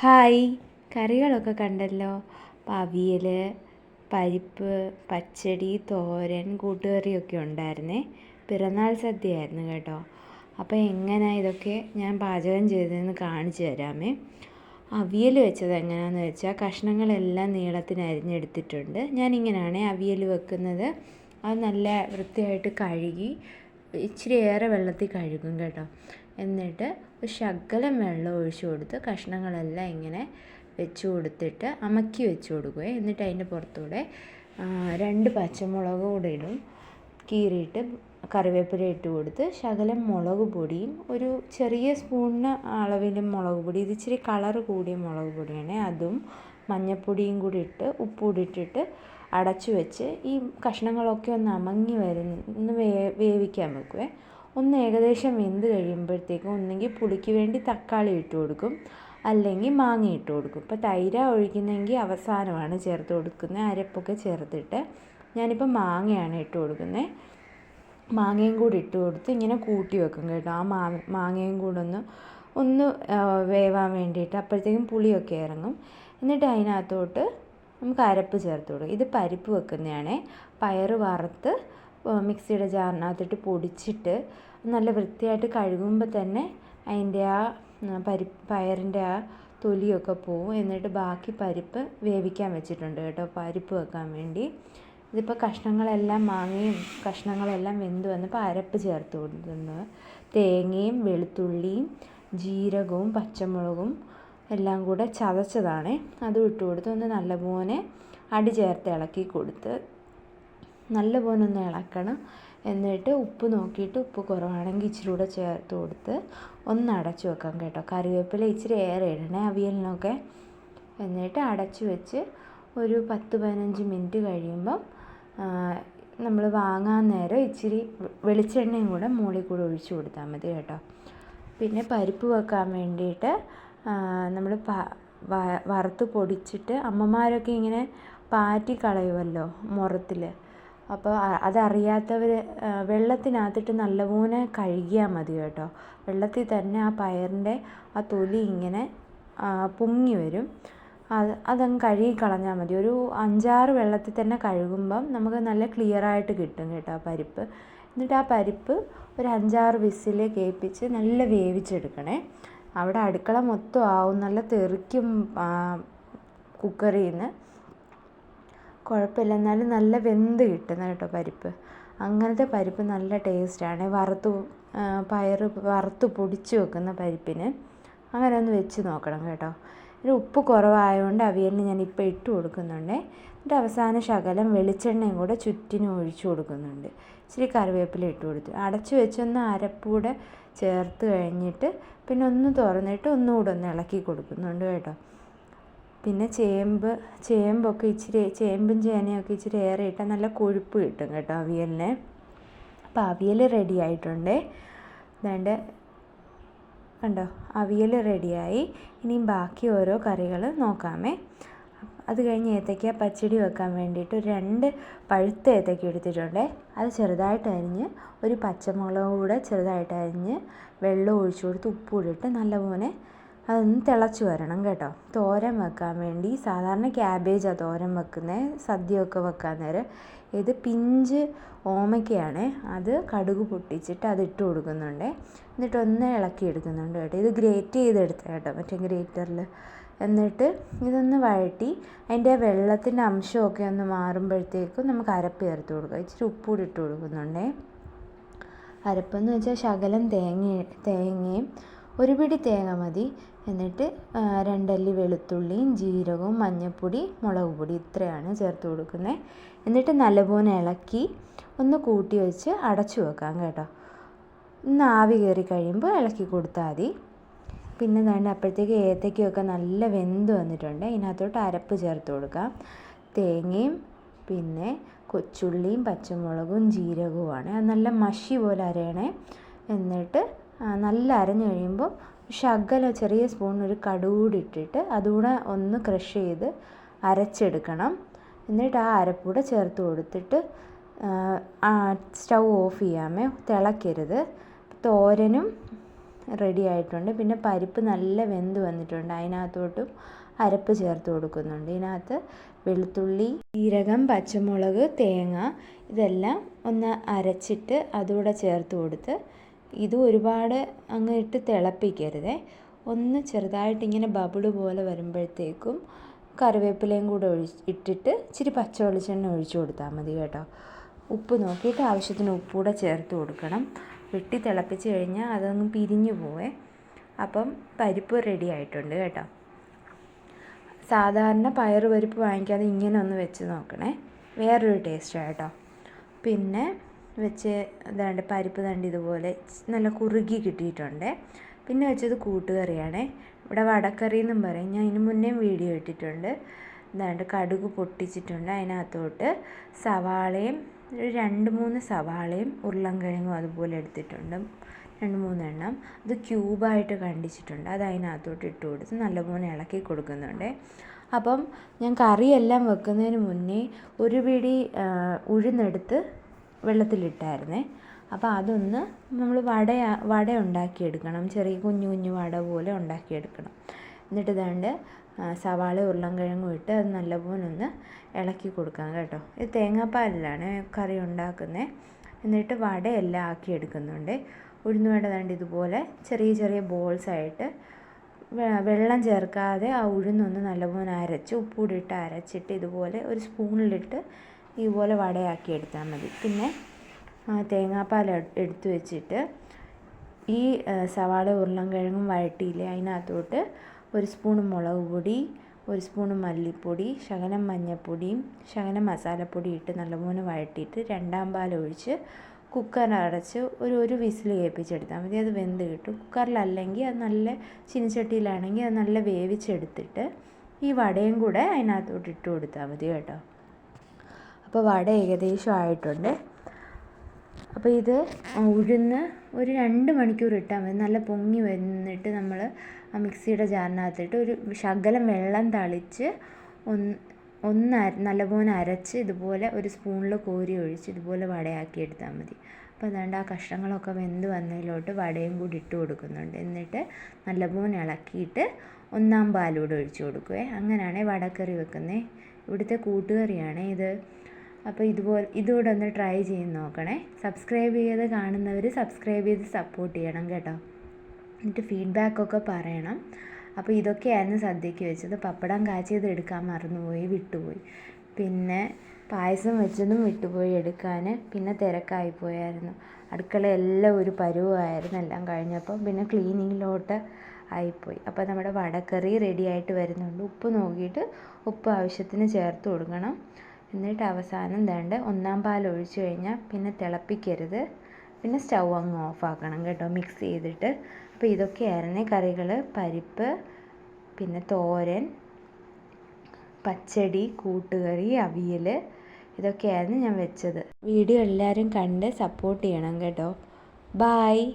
Hi. കറികളൊക്കെ കണ്ടല്ലോ? അവിയൽ പരിപ്പ് പച്ചടി തോരൻ കൂട്ടുകറിയൊക്കെ ഉണ്ടായിരുന്നേ. പിറന്നാൾ സദ്യയായിരുന്നു കേട്ടോ. അപ്പോൾ എങ്ങനെ ഇതൊക്കെ ഞാൻ പാചകം ചെയ്തതെന്ന് കാണിച്ചു തരാമേ. അവിയൽ വെച്ചത് എങ്ങനെയാണെന്ന് വെച്ചാൽ കഷ്ണങ്ങളെല്ലാം നീളത്തിന് അരിഞ്ഞെടുത്തിട്ടുണ്ട്. ഞാനിങ്ങനെയാണ് അവിയൽ വെക്കുന്നത്. അത് നല്ല വൃത്തിയായിട്ട് കഴുകി ഇച്ചിരി ഏറെ വെള്ളത്തിൽ കഴുകും കേട്ടോ. എന്നിട്ട് ഒരു ശകലം വെള്ളം ഒഴിച്ചു കൊടുത്ത് കഷ്ണങ്ങളെല്ലാം ഇങ്ങനെ വെച്ച് കൊടുത്തിട്ട് അമക്കി വെച്ച് കൊടുക്കുക എന്നിട്ട് അതിന്റെ പുറത്തൂടെ രണ്ട് പച്ചമുളക് കൂടെ ഇടും. കീറിയിട്ട് കറിവേപ്പില ഇട്ട് കൊടുത്ത് ശകലം മുളക് പൊടിയും ഒരു ചെറിയ സ്പൂണിന് അളവിൽ മുളക് പൊടി ഇത് ഇച്ചിരി കളറ് കൂടിയ മുളക് പൊടിയാണ്. അതും മഞ്ഞൾപ്പൊടിയും കൂടി ഇട്ട് ഉപ്പ് കൂടി ഇട്ടിട്ട് അടച്ചു വെച്ച് ഈ കഷ്ണങ്ങളൊക്കെ ഒന്ന് അമങ്ങി വരുന്ന വേവിക്കാൻ വെക്കുവേ. ഒന്ന് ഏകദേശം വെന്ത് കഴിയുമ്പോഴത്തേക്കും ഒന്നെങ്കിൽ പുളിക്ക് വേണ്ടി തക്കാളി ഇട്ട് കൊടുക്കും. അല്ലെങ്കിൽ മാങ്ങ ഇട്ട് കൊടുക്കും. ഇപ്പോൾ തൈര ഒഴിക്കുന്നെങ്കിൽ അവസാനമാണ് ചേർത്ത് കൊടുക്കുന്നത്. അരപ്പൊക്കെ ചേർത്തിട്ട് ഞാനിപ്പോൾ മാങ്ങയാണ് ഇട്ട് കൊടുക്കുന്നത്. മാങ്ങയും കൂടി ഇട്ട് കൊടുത്ത് ഇങ്ങനെ കൂട്ടി വെക്കും കേട്ടോ. ആ മാ മാങ്ങയും കൂടെ ഒന്ന് ഒന്ന് വേവാൻ വേണ്ടിയിട്ട് അപ്പോഴത്തേക്കും പുളിയൊക്കെ ഇറങ്ങും. എന്നിട്ട് അതിനകത്തോട്ട് നമുക്ക് അരപ്പ് ചേർത്ത് കൊടുക്കും. ഇത് പരിപ്പ് വെക്കുന്നതാണേ. പയറ് വറുത്ത് മിക്സിയുടെ ജാറിനകത്തിട്ട് പൊടിച്ചിട്ട് നല്ല വൃത്തിയായിട്ട് കഴുകുമ്പോൾ തന്നെ അതിന്റെ ആ പരിപ്പ് പയറിന്റെ ആ തൊലിയൊക്കെ പോവും. എന്നിട്ട് ബാക്കി പരിപ്പ് വേവിക്കാൻ വെച്ചിട്ടുണ്ട് കേട്ടോ പരിപ്പ് വെക്കാൻ വേണ്ടി. ഇതിപ്പോൾ കഷ്ണങ്ങളെല്ലാം മാങ്ങയും കഷ്ണങ്ങളെല്ലാം വെന്ത് വന്നപ്പോൾ അരപ്പ് ചേർത്ത് കൊടുത്തുന്നത് തേങ്ങയും വെളുത്തുള്ളിയും ജീരകവും പച്ചമുളകും എല്ലാം കൂടെ ചതച്ചതാണ്. അതും ഇട്ട് കൊടുത്ത് ഒന്ന് നല്ലപോലെ അടി ചേർത്ത് ഇളക്കി കൊടുത്ത് നല്ലപോലെ ഒന്ന് ഇളക്കണം. എന്നിട്ട് ഉപ്പ് നോക്കിയിട്ട് ഉപ്പ് കുറവാണെങ്കിൽ ഇച്ചിരി കൂടെ ചേർത്ത് കൊടുത്ത് ഒന്ന് അടച്ചു വെക്കാം കേട്ടോ. കറിവേപ്പില ഇച്ചിരി ഏറെ ഇടണേ അവിയലിനൊക്കെ. എന്നിട്ട് അടച്ചു വെച്ച് ഒരു പത്ത് പതിനഞ്ച് മിനിറ്റ് കഴിയുമ്പം നമ്മൾ വാങ്ങാൻ നേരം ഇച്ചിരി വെളിച്ചെണ്ണയും കൂടെ മുകളിൽ കൂടെ ഒഴിച്ചു കൊടുത്താൽ മതി കേട്ടോ. പിന്നെ പരിപ്പ് വെക്കാൻ വേണ്ടിയിട്ട് നമ്മൾ വറുത്ത് പൊടിച്ചിട്ട് അമ്മമാരൊക്കെ ഇങ്ങനെ പാറ്റി കളയുമല്ലോ മുറത്തിൽ. അപ്പോൾ അതറിയാത്തവർ വെള്ളത്തിനകത്തിട്ട് നല്ലപോലെ കഴുകിയാൽ മതി കേട്ടോ. വെള്ളത്തിൽ തന്നെ ആ പയറിന്റെ ആ തൊലി ഇങ്ങനെ പൊങ്ങി വരും. അത് അതങ്ങ് കഴുകി കളഞ്ഞാൽ മതി. ഒരു അഞ്ചാറ് വെള്ളത്തിൽ തന്നെ കഴുകുമ്പം നമുക്ക് നല്ല ക്ലിയറായിട്ട് കിട്ടും കേട്ടോ ആ പരിപ്പ്. എന്നിട്ട് ആ പരിപ്പ് ഒരു അഞ്ചാറ് വിസിൽ കേൾപ്പിച്ച് നല്ല വേവിച്ചെടുക്കണേ. അവിടെ അടുക്കള മൊത്തം ആവും. നല്ല തെറിക്കും കുക്കറിൽ നിന്ന്. കുഴപ്പമില്ല. എന്നാലും നല്ല വെന്ത് കിട്ടുന്ന കേട്ടോ പരിപ്പ്. അങ്ങനത്തെ പരിപ്പ് നല്ല ടേസ്റ്റാണ്. വറുത്ത് പയർ വറുത്ത് പൊടിച്ച് വെക്കുന്ന പരിപ്പിന് അങ്ങനെ ഒന്ന് വെച്ച് നോക്കണം കേട്ടോ. ഒരു ഉപ്പ് കുറവായതുകൊണ്ട് അവിയലിന് ഞാൻ ഇപ്പോൾ ഇട്ട് കൊടുക്കുന്നുണ്ട്. എന്നിട്ട് അവസാന ശകലം വെളിച്ചെണ്ണയും കൂടെ ചുറ്റിനും ഒഴിച്ചു കൊടുക്കുന്നുണ്ട്. ഇച്ചിരി കറിവേപ്പില ഇട്ട് കൊടുത്തു. അടച്ചു വെച്ചൊന്ന് അരപ്പൂടെ ചേർത്ത് കഴിഞ്ഞിട്ട് പിന്നെ ഒന്ന് തുറന്നിട്ട് ഒന്നുകൂടെ ഒന്ന് ഇളക്കി കൊടുക്കുന്നുണ്ട് കേട്ടോ. പിന്നെ ചേമ്പ് ചേമ്പൊക്കെ ഇച്ചിരി ചേമ്പും ചേനയൊക്കെ ഇച്ചിരി ഏറെ ഇട്ടാൽ നല്ല കൊഴുപ്പ് കിട്ടും കേട്ടോ അവിയലിന്. അപ്പോൾ അവിയൽ റെഡി ആയിട്ടുണ്ട്. അതുകൊണ്ട് കണ്ടോ? അവിയൽ റെഡിയായി ഇനിയും ബാക്കി ഓരോ കറികൾ നോക്കാമേ. അത് കഴിഞ്ഞ് ഏത്തയ്ക്ക പച്ചടി വെക്കാൻ വേണ്ടിയിട്ട് ഒരു രണ്ട് പഴുത്ത ഏത്തയ്ക്ക എടുത്തിട്ടുണ്ട്. അത് ചെറുതായിട്ട് അരിഞ്ഞ് ഒരു പച്ചമുളക് കൂടെ ചെറുതായിട്ട് അരിഞ്ഞ് വെള്ളം ഒഴിച്ചു കൊടുത്ത് ഉപ്പ് ഇട്ട് നല്ലപോലെ അതൊന്ന് തിളച്ച് വരണം കേട്ടോ. തോരൻ വെക്കാൻ വേണ്ടി സാധാരണ ക്യാബേജാണ് തോരൻ വെക്കുന്നത് സദ്യയൊക്കെ വെക്കാൻ നേരം. ഇത് പിഞ്ച് ഓമയ്ക്കയാണ്. അത് കടുക് പൊട്ടിച്ചിട്ട് അത് ഇട്ട് കൊടുക്കുന്നുണ്ട്. എന്നിട്ട് ഒന്ന് ഇളക്കി എടുക്കുന്നുണ്ട് കേട്ടോ. ഇത് ഗ്രേറ്റ് ചെയ്തെടുത്ത കേട്ടോ മറ്റേ ഗ്രേറ്ററിൽ എന്നിട്ട് ഇതൊന്ന് വഴറ്റി അതിന്റെ വെള്ളത്തിന്റെ അംശമൊക്കെ ഒന്ന് മാറുമ്പോഴത്തേക്കും നമുക്ക് അരപ്പ് ചേർത്ത് കൊടുക്കുക ഇച്ചിരി ഉപ്പൂടി ഇട്ട് കൊടുക്കുന്നുണ്ടേ. അരപ്പെന്ന് വെച്ചാൽ ശകലം തേങ്ങ തേങ്ങയും ഒരു പിടി തേങ്ങ മതി. എന്നിട്ട് രണ്ടല്ലി വെളുത്തുള്ളിയും ജീരകവും മഞ്ഞൾപ്പൊടി മുളക് പൊടി ഇത്രയാണ് ചേർത്ത് കൊടുക്കുന്നത് എന്നിട്ട് നല്ലപോലെ ഇളക്കി ഒന്ന് കൂട്ടി വെച്ച് അടച്ചു വെക്കാം കേട്ടോ. ഒന്ന് ആവി കയറി കഴിയുമ്പോൾ ഇളക്കി കൊടുത്താൽ മതി. പിന്നെ വേണ്ട അപ്പോഴത്തേക്ക് ഏത്തയ്ക്കൊക്കെ നല്ല വെന്ത് വന്നിട്ടുണ്ട്. ഇതിനകത്തോട്ട് അരപ്പ് ചേർത്ത് കൊടുക്കാം. തേങ്ങയും പിന്നെ കൊച്ചുള്ളിയും പച്ചമുളകും ജീരകവുമാണ്. അത് നല്ല മഷി പോലെ അരയണേ. എന്നിട്ട് നല്ല അരഞ്ഞു കഴിയുമ്പോൾ ശകലം ചെറിയ സ്പൂൺ ഒരു കടുകൂടി ഇട്ടിട്ട് അതുകൂടെ ഒന്ന് ക്രഷ് ചെയ്ത് അരച്ചെടുക്കണം. എന്നിട്ട് ആ അരപ്പൂടെ ചേർത്ത് കൊടുത്തിട്ട് സ്റ്റൗ ഓഫ് ചെയ്യാമേ. തിളക്കരുത് തോരനും റെഡി ആയിട്ടുണ്ട്. പിന്നെ പരിപ്പ് നല്ല വെന്ത് വന്നിട്ടുണ്ട്. അതിനകത്തോട്ടും അരപ്പ് ചേർത്ത് കൊടുക്കുന്നുണ്ട്. ഇതിനകത്ത് വെളുത്തുള്ളി ജീരകം പച്ചമുളക് തേങ്ങ ഇതെല്ലാം ഒന്ന് അരച്ചിട്ട് അതുകൂടെ ചേർത്ത് കൊടുത്ത് ഇത് ഒരുപാട് അങ്ങ് ഇട്ട് തിളപ്പിക്കരുത്. ഒന്ന് ചെറുതായിട്ട് ഇങ്ങനെ ബബിൾ പോലെ വരുമ്പോഴത്തേക്കും കറിവേപ്പിലയും കൂടെ ഒഴിച്ച് ഇട്ടിട്ട് ഇച്ചിരി പച്ച വെളിച്ചെണ്ണ ഒഴിച്ച് കൊടുത്താൽ മതി കേട്ടോ. ഉപ്പ് നോക്കിയിട്ട് ആവശ്യത്തിന് ഉപ്പൂടെ ചേർത്ത് കൊടുക്കണം. വെട്ടി തിളപ്പിച്ച് കഴിഞ്ഞാൽ അതൊന്ന് പിരിഞ്ഞു പോവേ. അപ്പം പരിപ്പ് റെഡി ആയിട്ടുണ്ട് കേട്ടോ. സാധാരണ പയർ പരിപ്പ് വാങ്ങിക്കാതെ ഇങ്ങനെ ഒന്ന് വെച്ച് നോക്കണേ. വേറൊരു ടേസ്റ്റാണ് കേട്ടോ. പിന്നെ വെച്ച് ഇതാണ്ട് പരിപ്പ് തണ്ട് ഇതുപോലെ നല്ല കുറുകി കിട്ടിയിട്ടുണ്ട്. പിന്നെ വെച്ചത് കൂട്ടുകറിയാണ്. ഇവിടെ വടക്കറി എന്നും പറയും. ഞാൻ ഇതിന് മുന്നേ വീഡിയോ ഇട്ടിട്ടുണ്ട്. ഇതാണ്ട് കടുക് പൊട്ടിച്ചിട്ടുണ്ട് അതിനകത്തോട്ട്. സവാളയും ഒരു രണ്ട് മൂന്ന് സവാളയും ഉരുളൻകിഴങ്ങും അതുപോലെ എടുത്തിട്ടുണ്ട്. രണ്ട് മൂന്നെണ്ണം അത് ക്യൂബായിട്ട് കണ്ടിച്ചിട്ടുണ്ട്. അത് അതിനകത്തോട്ട് ഇട്ട് കൊടുത്ത് നല്ലപോലെ ഇളക്കി കൊടുക്കുന്നുണ്ട്. അപ്പം ഞാൻ കറിയെല്ലാം വെക്കുന്നതിന് മുന്നേ ഒരു പിടി ഉഴുന്നെടുത്ത് വെള്ളത്തിലിട്ടായിരുന്നേ. അപ്പോൾ അതൊന്ന് നമ്മൾ വട വട ഉണ്ടാക്കിയെടുക്കണം. ചെറിയ കുഞ്ഞു കുഞ്ഞു വട പോലെ ഉണ്ടാക്കിയെടുക്കണം. എന്നിട്ട് ഇതാണ്ട് സവാള ഉരുളൻകിഴങ്ങും ഇട്ട് അത് നല്ലപോലെ ഒന്ന് ഇളക്കി കൊടുക്കാം കേട്ടോ. ഇത് തേങ്ങാപ്പാലിലാണ് കറി ഉണ്ടാക്കുന്നത് എന്നിട്ട് വടയെല്ലാം ആക്കി എടുക്കുന്നുണ്ട് ഉഴുന്ന് വട ദാണ്ട് ഇതുപോലെ ചെറിയ ചെറിയ ബോൾസ് ആയിട്ട് വെള്ളം ചേർക്കാതെ ആ ഉഴുന്നൊന്ന് നല്ലപോലെ അരച്ച് ഉപ്പൂടിട്ട് അരച്ചിട്ട് ഇതുപോലെ ഒരു സ്പൂണിലിട്ട് ഇതുപോലെ വടയാക്കി എടുത്താൽ മതി. പിന്നെ തേങ്ങാപ്പാൽ എടുത്തു വെച്ചിട്ട് ഈ സവാള ഉരുളൻകിഴങ്ങും വഴട്ടിയില്ലേ അതിനകത്തോട്ട് ഒരു സ്പൂൺ മുളക് പൊടി ഒരു സ്പൂൺ മല്ലിപ്പൊടി ശകലം മഞ്ഞൾപ്പൊടിയും ശകലം മസാലപ്പൊടി ഇട്ട് നല്ലപോലെ വഴട്ടിയിട്ട് രണ്ടാം പാൽ ഒഴിച്ച് കുക്കർ അടച്ച് ഒരു ഒരു വിസിൽ കേൾപ്പിച്ചെടുത്താൽ മതി. അത് വെന്ത് കിട്ടും. കുക്കറിലല്ലെങ്കിൽ അത് നല്ല ചീനിച്ചട്ടിയിലാണെങ്കിൽ അത് നല്ല വേവിച്ചെടുത്തിട്ട് ഈ വടയും കൂടെ അതിനകത്തോട്ട് ഇട്ട് കൊടുത്താൽ മതി കേട്ടോ. അപ്പോൾ വട ഏകദേശം ആയിട്ടുണ്ട്. അപ്പോൾ ഇത് ഉഴുന്ന് ഒരു രണ്ട് മണിക്കൂർ ഇട്ടാൽ മതി. നല്ല പൊങ്ങി വന്നിട്ട് നമ്മൾ ആ മിക്സിയുടെ ജാറിനകത്തിട്ട് ഒരു ശകലം വെള്ളം തളിച്ച് ഒന്ന് ഒന്ന് നല്ലപോലെ അരച്ച് ഇതുപോലെ ഒരു സ്പൂണിൽ കോരി ഒഴിച്ച് ഇതുപോലെ വടയാക്കി എടുത്താൽ മതി. അപ്പോൾ അതുകൊണ്ട് ആ കഷ്ണങ്ങളൊക്കെ വെന്ത് വന്നതിലോട്ട് വടയും കൂടി ഇട്ട് കൊടുക്കുന്നുണ്ട്. എന്നിട്ട് നല്ലപോലെ ഇളക്കിയിട്ട് ഒന്നാം പാലൂടെ ഒഴിച്ച് കൊടുക്കുവേ. അങ്ങനെയാണ് വടക്കറി വെക്കുന്നത് ഇവിടുത്തെ കൂട്ടുകറിയാണ് ഇത്. അപ്പോൾ ഇതുപോലെ ഇതുകൂടെ ഒന്ന് ട്രൈ ചെയ്ത് നോക്കണേ. സബ്സ്ക്രൈബ് ചെയ്ത് കാണുന്നവർ സബ്സ്ക്രൈബ് ചെയ്ത് സപ്പോർട്ട് ചെയ്യണം കേട്ടോ. എന്നിട്ട് ഫീഡ്ബാക്കൊക്കെ പറയണം. അപ്പോൾ ഇതൊക്കെയായിരുന്നു സദ്യയ്ക്ക് വെച്ചത്. പപ്പടം കാച്ചിയത് എടുക്കാൻ മറന്നുപോയി വിട്ടുപോയി. പിന്നെ പായസം വെച്ചതും വിട്ടുപോയി എടുക്കാൻ പിന്നെ തിരക്കായിപ്പോയായിരുന്നു അടുക്കളയെല്ലാം ഒരു പരുവമായിരുന്നു എല്ലാം കഴിഞ്ഞപ്പോൾ പിന്നെ ക്ലീനിങ്ങിലോട്ട് ആയിപ്പോയി. അപ്പോൾ നമ്മുടെ വടക്കറി റെഡി ആയിട്ട് വരുന്നുണ്ട്. ഉപ്പ് നോക്കിയിട്ട് ഉപ്പ് ആവശ്യത്തിന് ചേർത്ത് കൊടുക്കണം. എന്നിട്ട് അവസാനം വേണ്ട ഒന്നാം പാൽ ഒഴിച്ച് കഴിഞ്ഞാൽ പിന്നെ തിളപ്പിക്കരുത്. പിന്നെ സ്റ്റൗ അങ്ങ് ഓഫ് ആക്കണം കേട്ടോ മിക്സ് ചെയ്തിട്ട്. അപ്പോൾ ഇതൊക്കെയായിരുന്നു കറികൾ പരിപ്പ് പിന്നെ തോരൻ പച്ചടി കൂട്ടുകറി അവിയൽ ഇതൊക്കെയായിരുന്നു ഞാൻ വെച്ചത്. വീഡിയോ എല്ലാവരും കണ്ട് സപ്പോർട്ട് ചെയ്യണം കേട്ടോ. ബായ്